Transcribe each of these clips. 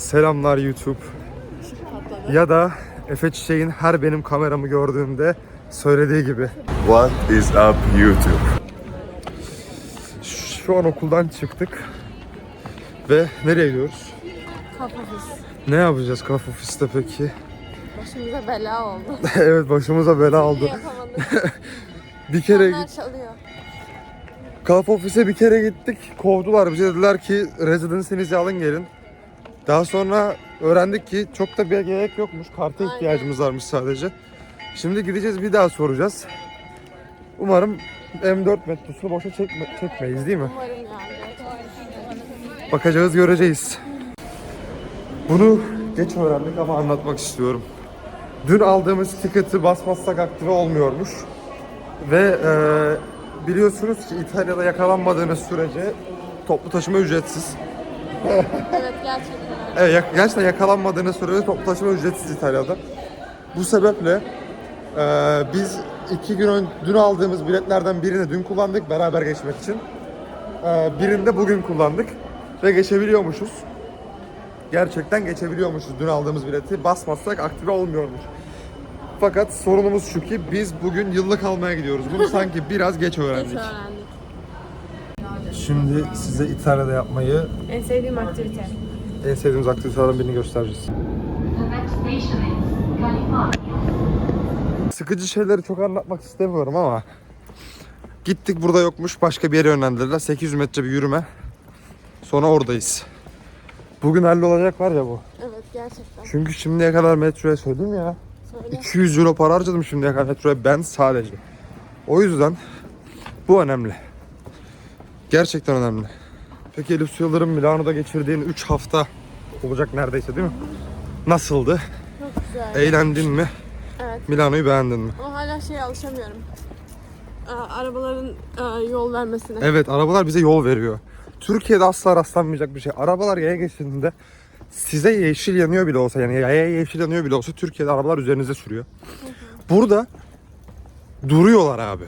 Selamlar YouTube. Ya da Efe Çiçek'in her benim kameramı gördüğünde söylediği gibi. What is up YouTube? Şu an okuldan çıktık. Ve nereye gidiyoruz? Kafamız. Ne yapacağız Kaf Ofis'te peki? Başımıza bela oldu. evet başımıza bela. Yapamadık. Bir kere Onlar çalıyor. Kaf Ofis'e bir kere gittik. Kovdular bize dediler ki residency'nizi alın gelin. Daha sonra öğrendik ki çok da bir gerek yokmuş. Karta Aynen. ihtiyacımız varmış sadece. Şimdi gideceğiz bir daha soracağız. Umarım M4 metrosunu boşa çekme, çekmeyiz değil mi? Umarım yani. Bakacağız göreceğiz. Bunu geç öğrendik ama anlatmak istiyorum. Dün aldığımız tiketi basmazsak aktive olmuyormuş. Ve e, biliyorsunuz ki İtalya'da yakalanmadığınız sürece toplu taşıma ücretsiz. Evet gerçekten. Evet, yak- gerçekten yakalanmadığınız sürece toplu taşıma ücretsiz İtalya'da. Bu sebeple e, biz iki gün ön, dün aldığımız biletlerden birini dün kullandık beraber geçmek için. E, birini de bugün kullandık ve geçebiliyormuşuz. Gerçekten geçebiliyormuşuz dün aldığımız bileti. Basmazsak aktive olmuyormuş. Fakat sorunumuz şu ki biz bugün yıllık almaya gidiyoruz. Bunu sanki biraz geç Geç öğrendik. öğrendik. Şimdi size İtalya'da yapmayı En sevdiğim aktivite. En sevdiğimiz aktivitelerden birini göstereceğiz. The next station is California. Sıkıcı şeyleri çok anlatmak istemiyorum ama gittik burada yokmuş başka bir yere yönlendirdiler. 800 metre bir yürüme. Sonra oradayız. Bugün hallolacak var ya bu. Evet gerçekten. Çünkü şimdiye kadar metroya söyledim ya. Söyle. 200 euro para harcadım şimdiye kadar metroya ben sadece. O yüzden bu önemli. Gerçekten önemli. Peki Elif Yıldırım Milano'da geçirdiğin 3 hafta olacak neredeyse değil mi? Nasıldı? Çok güzel. Eğlendin mi? Evet. Milano'yu beğendin mi? Ama hala şeye alışamıyorum. Arabaların yol vermesine. Evet arabalar bize yol veriyor. Türkiye'de asla rastlanmayacak bir şey. Arabalar yaya geçtiğinde size yeşil yanıyor bile olsa yani yaya yeşil yanıyor bile olsa Türkiye'de arabalar üzerinize sürüyor. Burada duruyorlar abi.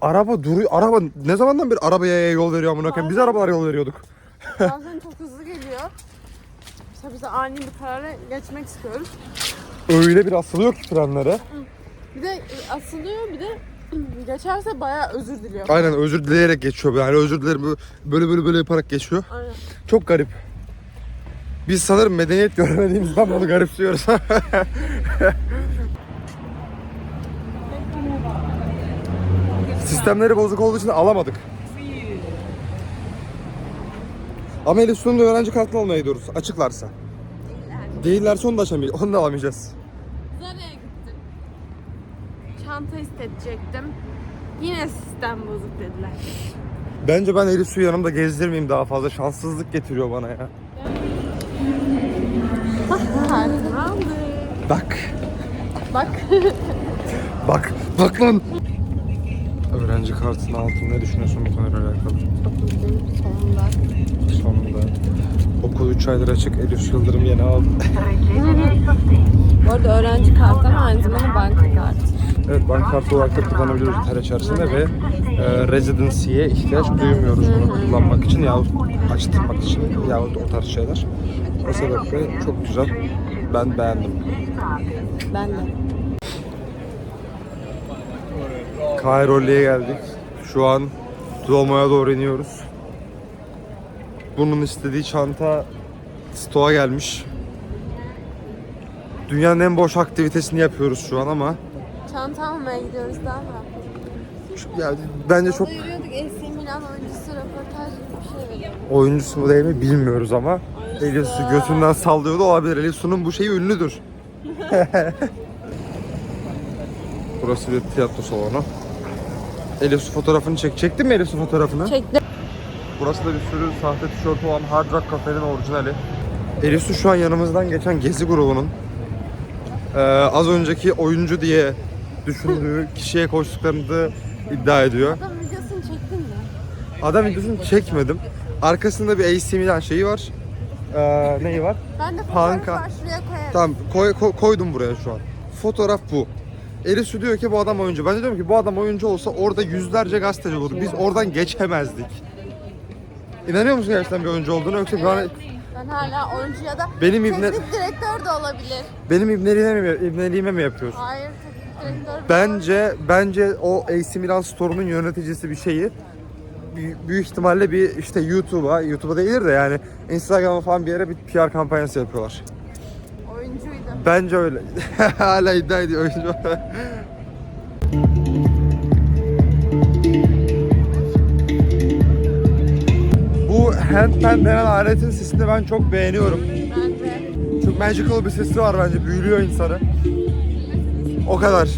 Araba duruyor. Araba ne zamandan beri arabaya yol veriyor amına koyayım? Biz Bazen- arabalar yol veriyorduk. Bazen çok hızlı geliyor. Mesela biz de ani bir karara geçmek istiyoruz. Öyle bir asılıyor ki frenlere. Bir de e, asılıyor bir de geçerse bayağı özür diliyor. Aynen özür dileyerek geçiyor. Yani özür dilerim böyle böyle böyle yaparak geçiyor. Aynen. Çok garip. Biz sanırım medeniyet görmediğimizden bunu garipsiyoruz. Sistemleri bozuk olduğu için alamadık. Ama Elif Su'nun öğrenci kartını almaya gidiyoruz. Açıklarsa. Değillerse onu da açamayacağız. Onu da alamayacağız. Zara'ya gittim. Çanta isteyecektim. Yine sistem bozuk dediler. Bence ben Elif Su'yu yanımda gezdirmeyeyim daha fazla. Şanssızlık getiriyor bana ya. Bak. Bak. Bak. Bak lan. Öğrenci kartının altında ne düşünüyorsun bu konuyla alakalı? Çok mutluyum sonunda. Sonunda. Okul 3 aydır açık. Elif Yıldırım yeni aldı. Bu arada öğrenci kartı ama aynı zamanda banka kartı. evet bank kartı olarak da kullanabiliyoruz İtalya içerisinde ve e, residency'ye ihtiyaç duymuyoruz bunu kullanmak için yahut açtırmak için yahut o tarz şeyler. O sebeple çok güzel. Ben beğendim. Ben de. Kairoli'ye geldik. Şu an Duomo'ya doğru iniyoruz. Bunun istediği çanta stoğa gelmiş. Dünyanın en boş aktivitesini yapıyoruz şu an ama Çanta almaya gidiyoruz daha da. yani bence çok Yolda yürüyorduk AC Milan oyuncusu röportaj gibi bir şey veriyor. oyuncusu mu değil mi bilmiyoruz ama Elif Su götünden sallıyordu olabilir. Elif Su'nun bu şeyi ünlüdür. Burası bir tiyatro salonu. Elif Su fotoğrafını çek. Çektin mi Elif Su fotoğrafını? Çektim. Burası da bir sürü sahte tişörtü olan Hard Rock Cafe'nin orijinali. Elif Su şu an yanımızdan geçen Gezi grubunun eee, az önceki oyuncu diye düşündüğü kişiye koştuklarını iddia ediyor. Adam videosunu çektin mi? Adam videosunu çekmedim. Arkasında bir AC Milan şeyi var. Eee neyi var? Ben de fotoğrafı Panka. var şuraya koyarım. Tamam koy, ko- koydum buraya şu an. Fotoğraf bu. Elif Su diyor ki bu adam oyuncu. Ben de diyorum ki bu adam oyuncu olsa orada yüzlerce gazeteci olur. Biz oradan geçemezdik. İnanıyor musun gerçekten bir oyuncu olduğunu yoksa Ben Sen hala oyuncu ya da Benim ibne- teknik direktör de olabilir. Benim ibneliğime mi, ibneliğime mi yapıyorsun? Hayır teknik direktör Bence bence o AC Milan Store'un yöneticisi bir şeyi büyük ihtimalle bir işte YouTube'a, YouTube'a değildir de yani Instagram'a falan bir yere bir PR kampanyası yapıyorlar. Bence öyle. Hala iddia ediyor oyuncu. Bu handpan denen aletin sesini ben çok beğeniyorum. Bence. Çok magical bir sesi var bence. Büyülüyor insanı. O kadar.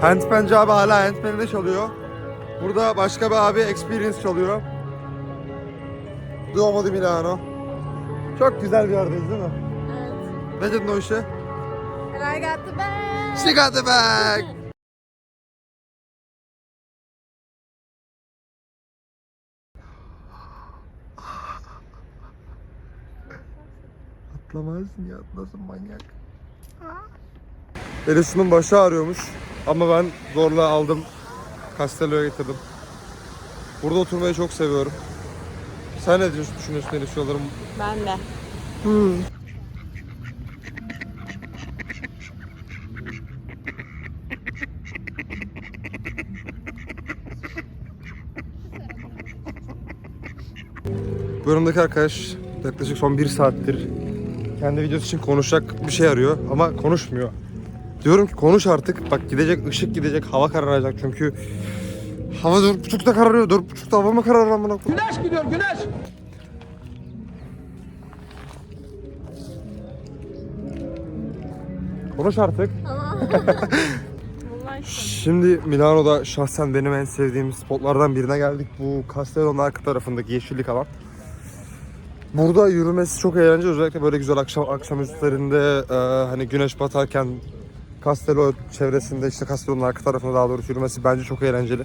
Handpanci abi hala handpan'inde çalıyor. Burada başka bir abi experience çalıyor. Duomo di Milano. Çok güzel bir yerdeyiz değil mi? Ne dedin o işe? And I got the bag. She got the bag. Atlamazsın ya atlasın manyak. Elis'in başı ağrıyormuş ama ben zorla aldım. Castello'ya getirdim. Burada oturmayı çok seviyorum. Sen ne diyorsun, düşünüyorsun Elis yollarım? Ben de. Bu yanımdaki arkadaş yaklaşık son bir saattir kendi videosu için konuşacak bir şey arıyor ama konuşmuyor. Diyorum ki konuş artık. Bak gidecek, ışık gidecek, hava kararacak çünkü hava dört buçukta kararıyor. Dört buçukta hava mı kararır amına koyayım? Güneş gidiyor güneş. Konuş artık. İşte. Şimdi Milano'da şahsen benim en sevdiğim spotlardan birine geldik. Bu Castello'nun arka tarafındaki yeşillik alan. Burada yürümesi çok eğlenceli. Özellikle böyle güzel akşam akşam üstlerinde e, hani güneş batarken Castello çevresinde işte Castello'nun arka tarafında daha doğrusu yürümesi bence çok eğlenceli.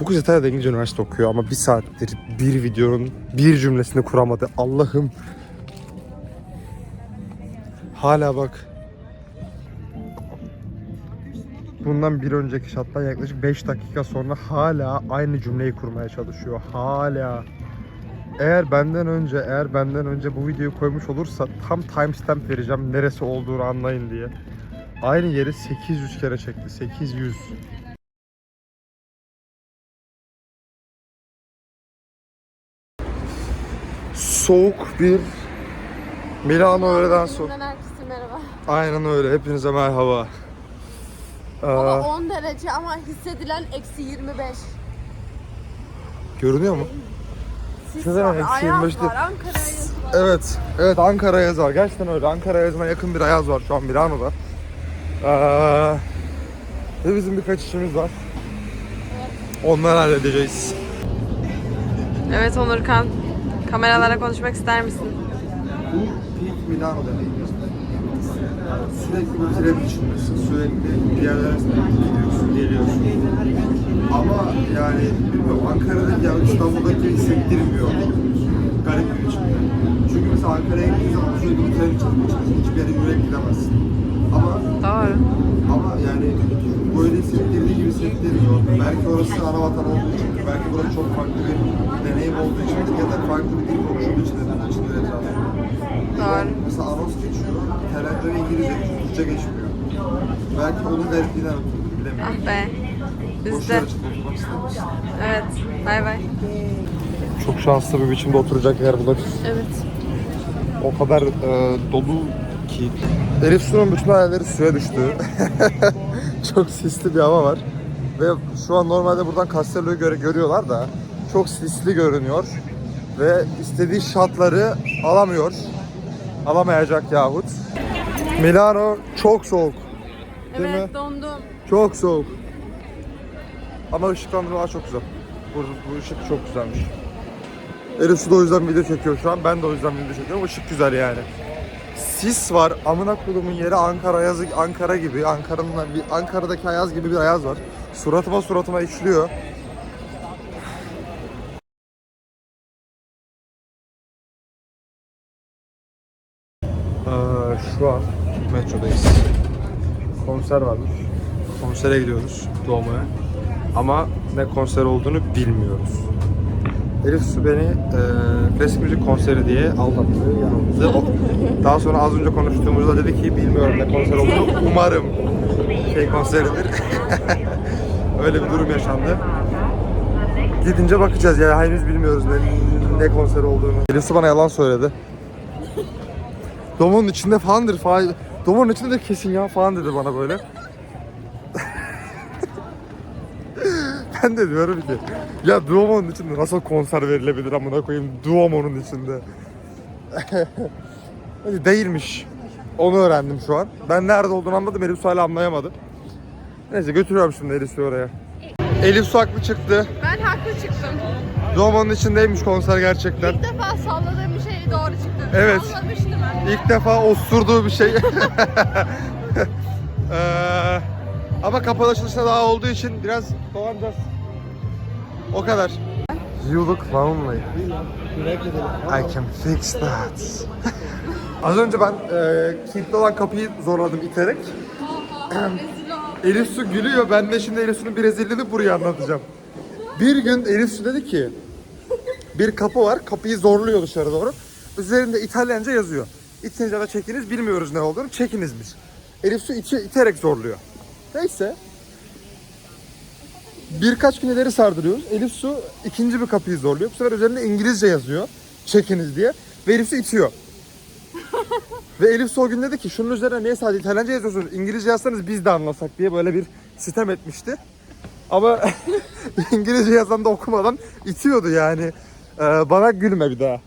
Bu kız İtalya'da İngilizce üniversite okuyor ama bir saattir bir videonun bir cümlesini kuramadı. Allah'ım. Hala bak bundan bir önceki şattan yaklaşık 5 dakika sonra hala aynı cümleyi kurmaya çalışıyor. Hala. Eğer benden önce, eğer benden önce bu videoyu koymuş olursa tam timestamp vereceğim neresi olduğunu anlayın diye. Aynı yeri 800 kere çekti. 800. Soğuk bir Milano öğleden sonra. Herkese merhaba. Aynen öyle. Hepinize merhaba. Ee, Hava 10 derece ama hissedilen eksi 25. görünüyor mu? Sis Şurada var, eksi ayaz 25 değil. var, Ankara ayazı var. Evet. Evet Ankara yaz var. Gerçekten öyle. Ankara yazına yakın bir ayaz var şu an Milano'da. Ee, ve bizim birkaç işimiz var. Onları halledeceğiz. Evet Onurkan, kameralara konuşmak ister misin? Bu Peak Milano deneyimiz. Sürekli bir tren içindesin. Sürekli bir yerlere gidiyorsun, geliyorsun. Ama yani bilmiyorum Ankara'daki ya İstanbul'daki hissettirmiyor. Garip bir biçimde. Çünkü mesela Ankara'ya gittiğin zaman sürekli bir tren içindesin. Hiçbir yere yürüyerek gidemezsin. Ama Doğru. ama yani böyle hissettirdiği gibi hissettirmiyor. Belki orası ana vatan olduğu için, belki burası çok farklı bir deneyim olduğu için ya da farklı bir dil konuşulduğu için de etrafında. Doğru. Mesela anons geçiyor, televizyonda İngilizce geçiyor, Türkçe geçmiyor. Belki onun garipliğinden ötürü bilemiyorum. Ah be. Biz de. Evet. Bay bay. Çok şanslı bir biçimde oturacak yer bulabilir. Evet. O kadar e, dolu ki. Elif Su'nun bütün hayalleri suya düştü. çok sisli bir hava var. Ve şu an normalde buradan Castello'yu göre görüyorlar da çok sisli görünüyor. Ve istediği şatları alamıyor. Alamayacak yahut. Milano çok soğuk. Değil evet mi? dondum. Çok soğuk. Ama ışıklandırmalar çok güzel. Bu, bu ışık çok güzelmiş. Elif da o yüzden video çekiyor şu an. Ben de o yüzden video çekiyorum. Işık güzel yani. Sis var. Amına kodumun yeri Ankara yazı Ankara gibi. Ankara'nın bir Ankara'daki ayaz gibi bir ayaz var. Suratıma suratıma işliyor. Ee, şu an metrodayız. Konser varmış. Konsere gidiyoruz Doğma'ya. Ama ne konser olduğunu bilmiyoruz. Elif Su beni e, klasik müzik konseri diye aldattı, yanılttı. O- Daha sonra az önce konuştuğumuzda dedi ki bilmiyorum ne konser olduğunu. Umarım şey konseridir. Öyle bir durum yaşandı. Gidince bakacağız ya henüz bilmiyoruz ne, ne konser olduğunu. Su bana yalan söyledi. Domonun içinde falandır falan. Domonun içinde de kesin ya falan dedi bana böyle. ben de diyorum ki ya Duomo'nun içinde nasıl konser verilebilir amına koyayım Duomo'nun içinde. Hadi değilmiş. Onu öğrendim şu an. Ben nerede olduğunu anladım. Elif Su hala anlayamadı. Neyse götürüyorum şimdi Elif Su'yu oraya. Elif Su haklı çıktı. Ben haklı çıktım. Duomo'nun içindeymiş konser gerçekten. İlk defa salladığım bir şey doğru çıktı. Evet. Sallamıştım ben. İlk defa osurduğu bir şey. Eee, ama kapalı açılışta daha olduğu için biraz dolanacağız. O kadar. You look lonely. I can fix that. Az önce ben eee kilitli olan kapıyı zorladım iterek. Elif Su gülüyor. Ben de şimdi Elif Su'nun bir rezilliğini buraya anlatacağım. Bir gün Elif Su dedi ki bir kapı var. Kapıyı zorluyor dışarı doğru. Üzerinde İtalyanca yazıyor. De çekiniz bilmiyoruz ne olduğunu. Çekiniz biz. Elif Su iti, iterek zorluyor. Neyse. Birkaç gün ileri sardırıyoruz. Elif Su ikinci bir kapıyı zorluyor. Bu sefer üzerinde İngilizce yazıyor. Çekiniz diye. Ve Elif Su itiyor. Ve Elif Su o gün dedi ki şunun üzerine niye sadece İtalyanca yazıyorsunuz? İngilizce yazsanız biz de anlasak diye böyle bir sitem etmişti. Ama İngilizce yazan da okumadan itiyordu yani. Ee, bana gülme bir daha.